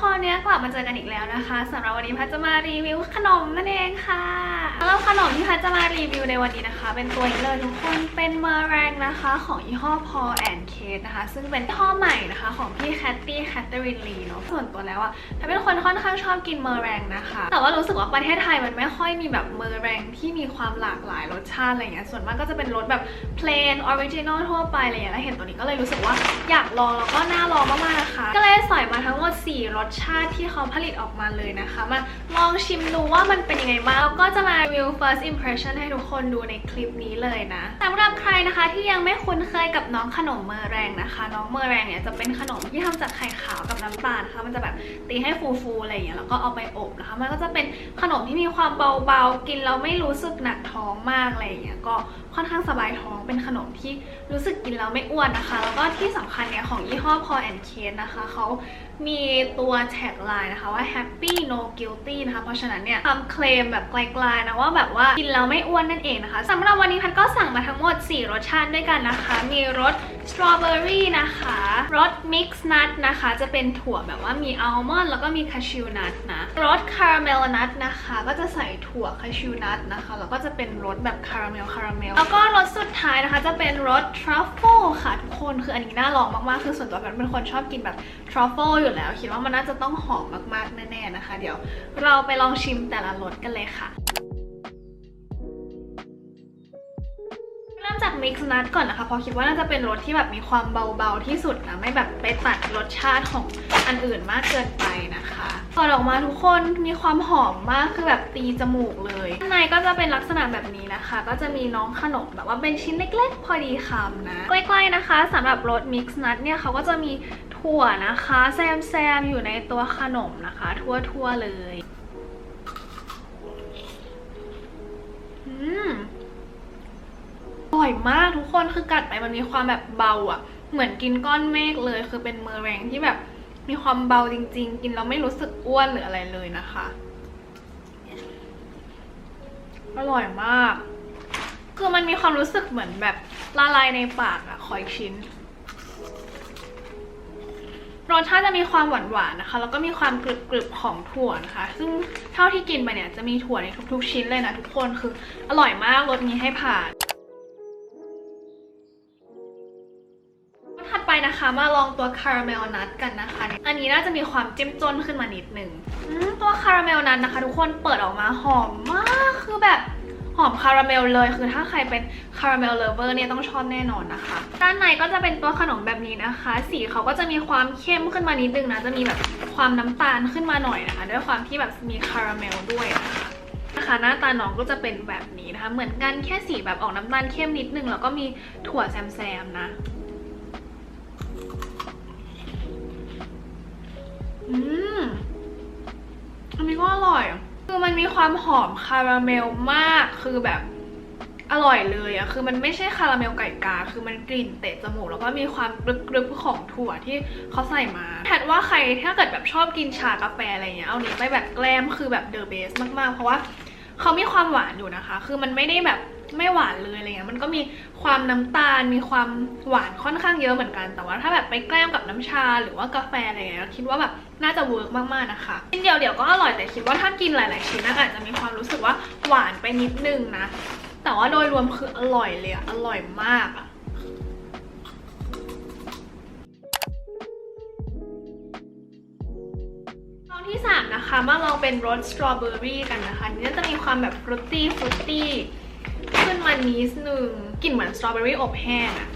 คนเนี้ยกลับมาเจอกันอีกแล้วนะคะสำหรับวันนี้พัชจะมารีวิวขนมนั่นเองค่ะ แล้วขนมที่พัชจะมารีวิวในวันนี้นะคะ เป็นตัวนี้เลยทุกคนเป็นเมอร์แรงนะคะ ของยี่ห้อ Paul and Kate นะคะ ซึ่งเป็นยี่อใหม่นะคะ ของพี่แคตตี้แคทเธอรีนลีเนาะส่วนตัวแล้วอะพัชเป็นคนค่อนข้างชอบกินเมอร์แรงนะคะ แต่ว่ารู้สึกว่าประเทศไทยมันไม่ค่อยมีแบบเมอร์แรงที่มีความหลากหลายรสชาติอะไรเงี้ยส่วนมากก็จะเป็นรสแบบ plain original ทั่วไปอะไรเงี้ยแล้วเห็นตัวนี้ก็เลยรู้สึกว่าอยากลองแล้วก็น่าลองมากๆนะคะ ก็เลยใส่มาทั้งหมด 4 รสชาติที่เขาผลิตออกมาเลยนะคะมาลองชิมดูว่ามันเป็นยังไงบ้างแล้วก็จะมาวิว first impression ให้ทุกคนดูในคลิปนี้เลยนะสำหรับใครนะคะที่ยังไม่คุ้นเคยกับน้องขนมเมอแรงนะคะ น้องเมอแรงเนี่ยจะเป็นขนมที่ทำจากไข่ขาวกับน้ำตาลนะคะมันจะแบบตีให้ฟูๆอะไรอย่างเงี้ยแล้วก็เอาไปอบนะคะ มันก็จะเป็นขนมที่มีความเบาๆกินแล้วไม่รู้สึกหนักท้องมากอะไรอย่างเงี้ยก็ค่อนข้างสบายท้องเป็นขนมที่รู้สึกกินแล้วไม่อ้วนนะคะ แล้วก็ที่สำคัญเนี่ยของยี่ห้อ Paul and Kate นะคะเขา มีตัวแท็กไลน์นะคะว่า happy no guilty นะคะ เพราะฉะนั้นเนี่ยทำเคลมแบบไกลๆนะว่าแบบว่ากินแล้วไม่อ้วนนั่นเองนะคะสำหรับวันนี้พันก็สั่งมาทั้งหมด 4 รสชาติด้วยกันนะคะ มีรสสตรอเบอรี่นะคะรสมิกซ์นัทนะคะ จะเป็นถั่วแบบว่ามีอัลมอนด์แล้วก็มีคาชิวนัทนะรสคาราเมลนัทนะคะ ก็จะใส่ถั่วคาชิวนัทนะคะแล้วก็จะเป็นรสแบบคาราเมลคาราเมลแล้วก็รสสุดท้ายนะคะจะเป็นรสทรัฟเฟิลค่ะทุกคนคืออันนี้น่าลองมากๆคือส่วนตัวแพทเป็นคนชอบกินแบบ ทรัฟเฟิลอยู่แล้ว คิดว่ามันน่าจะต้องหอมมากๆ แน่ๆนะคะ เดี๋ยวเราไปลองชิมแต่ละรสกันเลยค่ะเริ่มจากมิกซ์นัทก่อนนะคะเพราะคิดว่าน่าจะเป็นรสที่แบบมีความเบาๆที่สุดนะ ไม่แบบไปตัดรสชาติของอันอื่นมากเกินไปนะคะเปิดออกมาทุกคนมีความหอมมากคือแบบตีจมูกเลยข้างในก็จะเป็นลักษณะแบบนี้นะคะ ก็จะมีน้องขนมแบบว่าเป็นชิ้นเล็กๆ พอดีคำนะ ใกล้ๆนะคะสำหรับรสมิกซ์นัทเนี่ยเขาก็จะมี ถั่วนะคะแซมแซมอยู่ในตัวขนมนะคะ ทั่วๆเลยอืมอร่อยมากทุกคนคือกัดไปมันมีความแบบเบาอะ่ะ เหมือนกินก้อนเมฆเลย คือเป็นเมอร์แรงที่แบบมีความเบาจริง ๆ กินแล้วไม่รู้สึกอ้วนหรืออะไรเลยนะคะ อร่อยมาก คือมันมีความรู้สึกเหมือนแบบละลายในปากอะขออีกชิ้น รสชาติจะมีความหวานหวานๆนะคะ แล้วก็มีความกรึบๆของถั่วนะคะ ซึ่งเท่าที่กินไปเนี่ยจะมีถั่วในทุก ๆ ชิ้นเลยนะทุกคนคืออร่อยมากรสนี้ให้ผ่านถัดไปนะคะมาลองตัวคาราเมลนัทกันนะคะ อันนี้น่าจะมีความจิ้มจนขึ้นมานิดนึงตัวคาราเมลนัทนะคะ ทุกคนเปิดออกมาหอมมากคือแบบ อมคาราเมลเลย คือถ้าใครเป็นคาราเมลเลเวอร์เนี่ยต้องชอบแน่นอนนะคะ ด้านในก็จะเป็นตัวขนมแบบนี้นะคะ สีเขาก็จะมีความเข้มขึ้นมานิดนึงนะ จะมีแบบความน้ำตาลขึ้นมาหน่อยนะคะ ด้วยความที่แบบมีคาราเมลด้วยนะคะนะคะหน้าตาน้องก็จะเป็นแบบนี้นะคะ เหมือนกันแค่สีแบบออกน้ำตาลเข้มนิดนึง แล้วก็มีถั่วแซมๆนะอืมอันนี้ก็อร่อย คือมันมีความหอมคาราเมลมากคือแบบอร่อยเลยอะคือมันไม่ใช่คาราเมลไก่กา คือมันกลิ่นเตะจมูก แล้วก็มีความกรึบๆของถั่วที่เขาใส่มาแพทว่าใครถ้าเกิดแบบชอบกินชากาแฟอะไรเงี้ย เอานี้ไปแบบแกล้มคือแบบเดอะเบสมากๆ เพราะว่าเขามีความหวานอยู่นะคะ คือมันไม่ได้แบบ ไม่หวานเลยอะไรเงี้ยมันก็มีความน้ำตาลมีความหวานค่อนข้างเยอะเหมือนกัน แต่ว่าถ้าแบบไปแกล้มกับน้ำชาหรือว่ากาแฟอะไรเงี้ยคิดว่าแบบน่าจะเวิร์กมากๆนะคะชิ้นเดียวเดี๋ยวก็อร่อยแต่คิดว่าถ้ากินหลาย ๆ ชิ้นนะอาจจะมีความรู้สึกว่าหวานไปนิดนึงนะ แต่ว่าโดยรวมคืออร่อยเลยออร่อยมากอะลองที่3นะคะมาลองเป็นรสสตรอเบอรี่กันนะคะนนี่จะมีความแบบฟรุตตี้ฟรุตตี้ ขึ้นมานิดนึงกลิ่นเหมือนสตรอเบอรี่อบแห้งอะ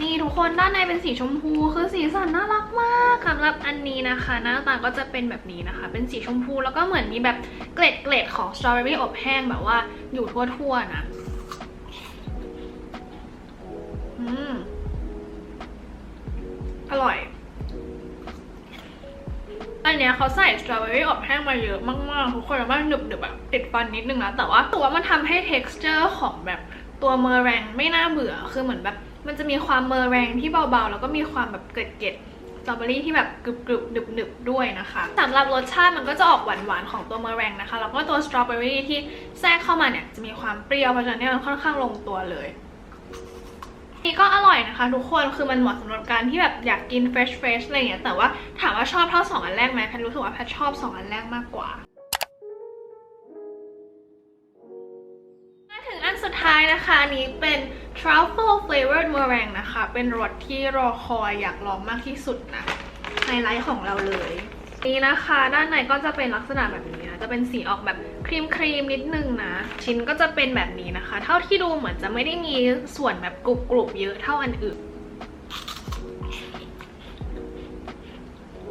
นี่ทุกคนด้านในเป็นสีชมพูคือสีสันน่ารักมากสำหรับอันนี้นะคะ หน้าตาก็จะเป็นแบบนี้นะคะ เป็นสีชมพูแล้วก็เหมือนมีแบบเกล็ดเกล็ดๆของสตรอเบอรี่อบแห้งแบบว่าอยู่ทั่วๆนะอืมอร่อย อันเนี้ยเขาใส่สตรอเบอรี่อบแห้งมาเยอะมากๆทุกคนแล้วมันหนึบๆแบบติดฟันนิดนึงนะแต่ว่าตัวมันทำให้ texture ของแบบตัวเมอร์แรงไม่น่าเบื่อคือเหมือนแบบ มันจะมีความเมอร์แรงที่เบาๆ แล้วก็มีความแบบเกล็ดสตรอเบอรี่ที่แบบกรึบๆหนึบๆด้วยนะคะสำหรับรสชาติมันก็จะออกหวานๆของตัวเมอแรงนะคะ แล้วก็ตัวสตรอเบอรี่ที่แทรกเข้ามาเนี่ยจะมีความเปรี้ยวเพราะฉะนั้นมันค่อนข้างลงตัวเลย นี่ก็อร่อยนะคะทุกคนคือมันเหมาะสำหรับการที่แบบอยากกิน fresh fresh อะไรอย่างเงี้ยแต่ว่าถามว่าชอบเท่าสองอันแรกไหมแพทรู้สึกว่าแพทชอบสองอันแรกมากกว่าถึงอันสุดท้ายนะคะนี้เป็น truffle flavored meringue นะคะ เป็นรสที่รอคอยอยากลองมากที่สุดนะไฮไลท์ของเราเลย นี่นะคะ ด้านในก็จะเป็นลักษณะแบบนี้นะจะเป็นสีออกแบบ ครีมครีมนิดนึงนะ ชิ้นก็จะเป็นแบบนี้นะคะ เท่าที่ดูเหมือนจะไม่ได้มีส่วนแบบกรุบกรุบๆเยอะเท่าอันอื่น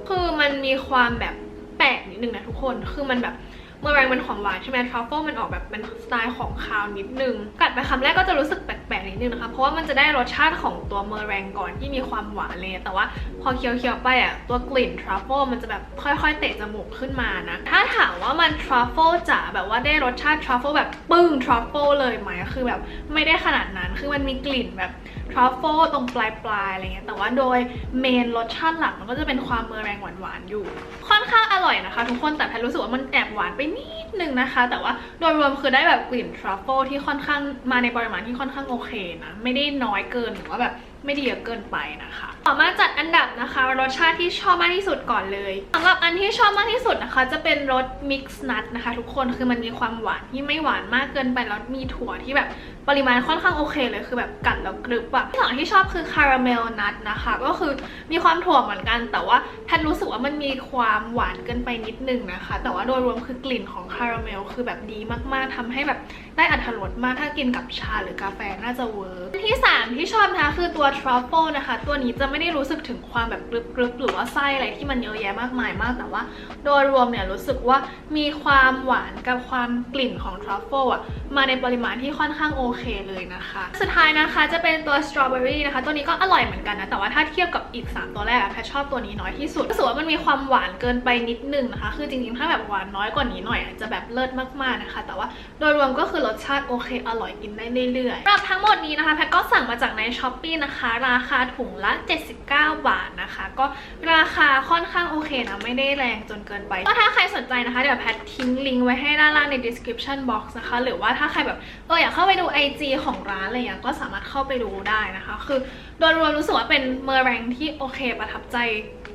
คือมันมีความแบบแปลกนิดนึงนะทุกคน คือมันแบบ เมื่อแรงมันของหวานใช่ไหมทรัฟเฟิลมันออกแบบเป็นสไตล์ของคาวนิดนึง กัดไปคำแรกก็จะรู้สึกแปลกๆนิดนึงนะคะ เพราะว่ามันจะได้รสชาติของตัวเมอร์แรงก่อนที่มีความหวานเลยแต่ว่าพอเคี้ยวๆไปอะตัวกลิ่นทรัฟเฟิลมันจะแบบค่อยๆ เตะจมูกขึ้นมานะ ถ้าถามว่ามันทรัฟเฟิลจ๋าแบบว่าได้รสชาติทรัฟเฟิลแบบปึ้งทรัฟเฟิลเลยไหมคือแบบไม่ได้ขนาดนั้นคือมันมีกลิ่นแบบทรัฟเฟิลตรงปลายๆอะไรเงี้ยแต่ว่าโดยเมนรสชาติหลักมันก็จะเป็นความเมอร์แรงหวานๆอยู่ ค่อนข้างอร่อย ทุกคนแต่แพทรู้สึกว่ามันแอบหวานไปนิดนึงนะคะ แต่ว่าโดยรวมคือได้แบบกลิ่นทรัฟเฟิลที่ค่อนข้างมาในปริมาณที่ค่อนข้างโอเคนะ ไม่ได้น้อยเกินหรือว่าแบบ ไม่ได้เยอะเกินไปนะคะ ต่อมาจัดอันดับนะคะรสชาติที่ชอบมากที่สุดก่อนเลยสำหรับอันที่ชอบมากที่สุดนะคะ จะเป็นรสมิกซ์นัทนะคะ ทุกคนคือมันมีความหวานที่ไม่หวานมากเกินไปแล้วมีถั่วที่แบบปริมาณค่อนข้างโอเคเลยคือแบบกัดแล้วกรึบอะที่สองที่ชอบคือคาราเมลนัทนะคะ ก็คือมีความถั่วเหมือนกัน แต่ว่าแพทรู้สึกว่ามันมีความหวานเกินไปนิดนึงนะคะ แต่ว่าโดยรวมคือกลิ่นของคาราเมลคือแบบดีมากๆทำให้แบบได้อัตรสมากถ้ากินกับชาหรือกาแฟน่าจะเวิร์กที่สามที่ชอบนะคะคือตัวทรัฟเฟิลนะคะ ตัวนี้จะไม่ได้รู้สึกถึงความแบบกรึบๆหรือว่าไส้อะไรที่มันเยอะแยะมากมายมาก แต่ว่า โดยรวมเนี่ยรู้สึกว่ามีความหวานกับความกลิ่นของทรัฟเฟิลอะมาในปริมาณที่ค่อนข้างโอเคเลยนะคะ สุดท้ายนะคะจะเป็นตัวสตรอเบอรี่นะคะ ตัวนี้ก็อร่อยเหมือนกันนะ แต่ว่าถ้าเทียบกับอีก 3 ตัวแรกอะแพทชอบตัวนี้น้อยที่สุดรู้สึกว่ามันมีความหวานเกินไปนิดนึงนะคะ คือจริงๆถ้าแบบหวานน้อยกว่านี้หน่อยอะจะแบบเลิศมากๆนะคะ แต่ว่าโดยรวมก็คือรสชาติโอเค อร่อยกินได้เรื่อยๆสำหรับทั้งหมดนี้นะคะแพทก็สั่งมาจากในช้อปปีนะคะราคาถุงละ 79 บาทนะคะ ก็ราคาค่อนข้างโอเคนะ ไม่ได้แรงจนเกินไป ก็ถ้าใครสนใจนะคะ เดี๋ยวแพททิ้งลิงก์ไว้ให้ด้านล่างใน description box นะคะ หรือว่าถ้าใครแบบเอออยากเข้าไปดู IG ของร้านอะไรอย่างนี้ก็สามารถเข้าไปดูได้นะคะ คือโดยรวมรู้สึกว่าเป็นเมอร์แรงที่โอเคประทับใจ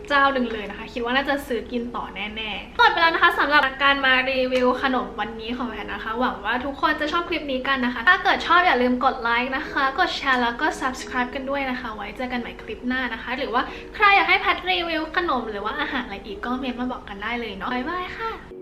เจ้าหนึ่งเลยนะคะ คิดว่าน่าจะซื้อกินต่อแน่ๆหมดไปแล้วนะคะสำหรับการมารีวิวขนมวันนี้ของแพทนะคะ หวังว่าทุกคนจะชอบคลิปนี้กันนะคะ ถ้าเกิดชอบอย่าลืมกดไลค์นะคะ กดแชร์แล้วก็ subscribe กันด้วยนะคะ ไว้เจอกันใหม่คลิปหน้านะคะ หรือว่าใครอยากให้แพทรีวิวขนมหรือว่าอาหารอะไรอีกก็เมนมาบอกกันได้เลยเนาะบ๊ายบายค่ะ